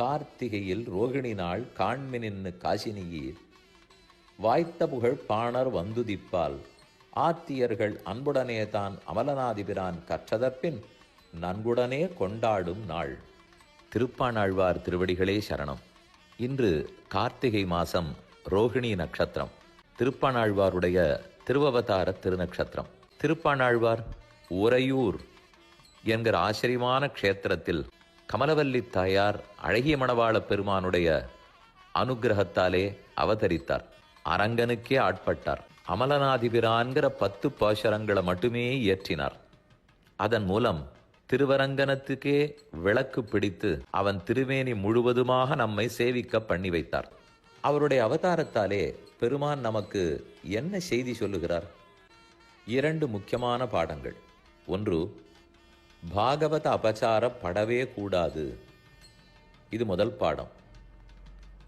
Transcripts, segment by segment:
கார்த்திகையில் ரோகிணி நாள் காண்மினின்னு காசினியீர். வாய்த்த புகழ் பாணர் வந்துதிப்பால். ஆத்தியர்கள் அன்புடனே தான் அமலநாதிபிரான் கற்றதற்பின் நன்குடனே கொண்டாடும் நாள். திருப்பாணாழ்வார் திருவடிகளே சரணம். இன்று கார்த்திகை மாசம் ரோகிணி நட்சத்திரம். திருப்பாணாழ்வாருடைய திருவவதார திருநக்ஷத்திரம் திருப்பாணாழ்வார் உறையூர் என்கிற ஆச்சரியமான க்ஷேத்திரத்தில் கமலவல்லி தாயார் அழகிய மணவாள பெருமானுடைய அனுக்கிரகத்தாலே அவதரித்தார். அரங்கனுக்கே ஆட்பட்டார். அமலநாதிபிரான்கிற பத்து பாசரங்களை மட்டுமே இயற்றினார். அதன் மூலம் திருவரங்கனத்துக்கே விளக்கு பிடித்து அவன் திருமேனி முழுவதுமாக நம்மை சேவிக்க பண்ணி வைத்தார். அவருடைய அவதாரத்தாலே பெருமான் நமக்கு என்ன செய்தி சொல்லுகிறார்? இரண்டு முக்கியமான பாடங்கள். ஒன்று பாகவத அபச்சாரப்படவே கூடாது. இது முதல் பாடம்.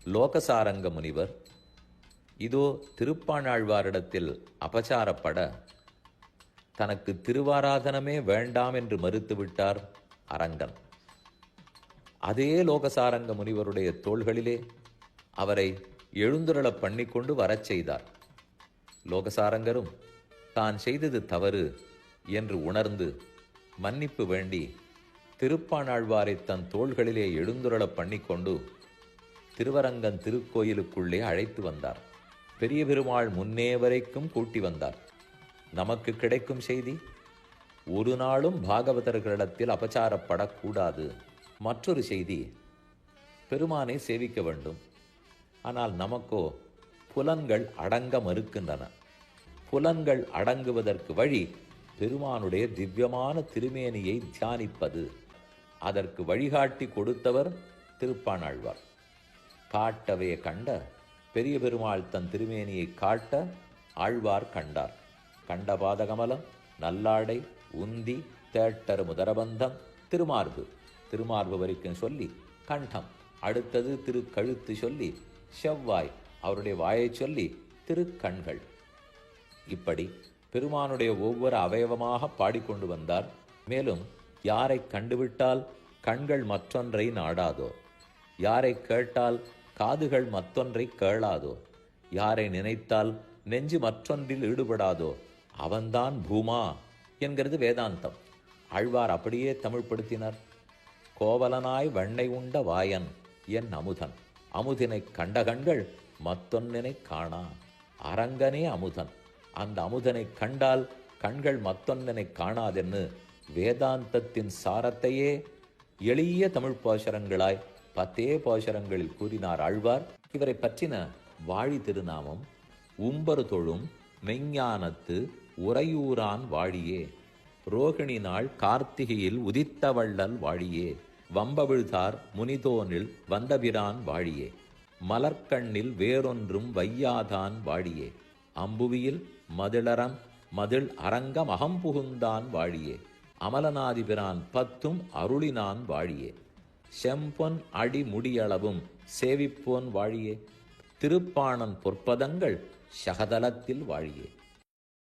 லோகசாரங்க முனிவர் இதோ திருப்பாணாழ்வாரிடத்தில் அபச்சாரப்பட தனக்கு திருவாராதனமே வேண்டாம் என்று மறுத்துவிட்டார் அரங்கன். அதே லோகசாரங்க முனிவருடைய தோள்களிலே அவரை எழுந்துருளப் பண்ணிக்கொண்டு வரச் செய்தார். லோகசாரங்கரும் தான் செய்தது தவறு என்று உணர்ந்து மன்னிப்பு வேண்டி திருப்பாணாழ்வாரை தன் தோள்களிலே எழுந்துரள பண்ணிக்கொண்டு திருவரங்கன் திருக்கோயிலுக்குள்ளே அழைத்து வந்தார். பெரிய பெருமாள் முன்னே வரைக்கும் கூட்டி வந்தார். நமக்கு கிடைக்கும் செய்தி? ஒரு நாளும் பாகவதர்களிடத்தில் அபச்சாரப்படக்கூடாது. மற்றொரு செய்தி பெருமானை சேவிக்க வேண்டும். ஆனால் நமக்கோ புலன்கள் அடங்க மறுக்கின்றன. புலன்கள் அடங்குவதற்கு வழி பெருமானுடைய திவ்யமான திருமேனியை தியானிப்பது. அதற்கு வழிகாட்டி கொடுத்தவர் திருப்பாணாழ்வார் காட்டவே கண்ட பெரிய பெருமாள் தன் திருமேனியை காட்ட ஆழ்வார் கண்டார். கண்ட பாதகமலம் நல்லாடை உந்தி தேட்டர் முதரபந்தம் திருமார்பு. திருமார்பு வரைக்கும் சொல்லி கண்டம் அடுத்தது திருக்கழுத்து சொல்லி செவ்வாய் அவருடைய வாயை சொல்லி திருக்கண்கள். இப்படி பெருமானுடைய ஒவ்வொரு அவயவமாக பாடிக்கொண்டு வந்தார். மேலும் யாரை கண்டுவிட்டால் கண்கள் மற்றொன்றை நாடாதோ? யாரை கேட்டால் காதுகள் மற்றொன்றை கேளாதோ? யாரை நினைத்தால் நெஞ்சு மற்றொன்றில் ஈடுபடாதோ? அவன்தான் பூமா என்கிறது வேதாந்தம். ஆழ்வார் அப்படியே தமிழ்படுத்தினார் கோவலனாய் வெண்ணை உண்ட வாயன் என் அமுதன். அமுதினை கண்ட கண்கள் மத்தொன்னினை காணா. அரங்கனே அமுதன். அந்த அமுதனை கண்டால் கண்கள் மத்தொன்னனை காணாதென்னு வேதாந்தத்தின் சாரத்தையே எளிய தமிழ் பாசரங்களாய் பத்தே பாசரங்களில் கூறினார் ஆழ்வார். இவரை பற்றின வாழி திருநாமம் உம்பரு தொழும் மெஞ்ஞானத்து உறையூரான் வாழியே. ரோகிணி நாள் கார்த்திகையில் உதித்தவள்ளல் வாழியே. வம்பவிழ்தார் முனிதோனில் வந்தபிரான் வாழியே. மலர்க்கண்ணில் வேறொன்றும் வையாதான் வாழியே. அம்புவியில் மதிளரம் மதிள் அரங்கம் அகம்புகுந்தான் வாழியே. அமலநாதிபிரான் பத்தும் அருளினான் வாழியே. செம்பொன் அடி முடியளவும் சேவிப்போன் வாழியே. திருப்பாணன் பொற்பதங்கள் சகதலத்தில் வாழியே.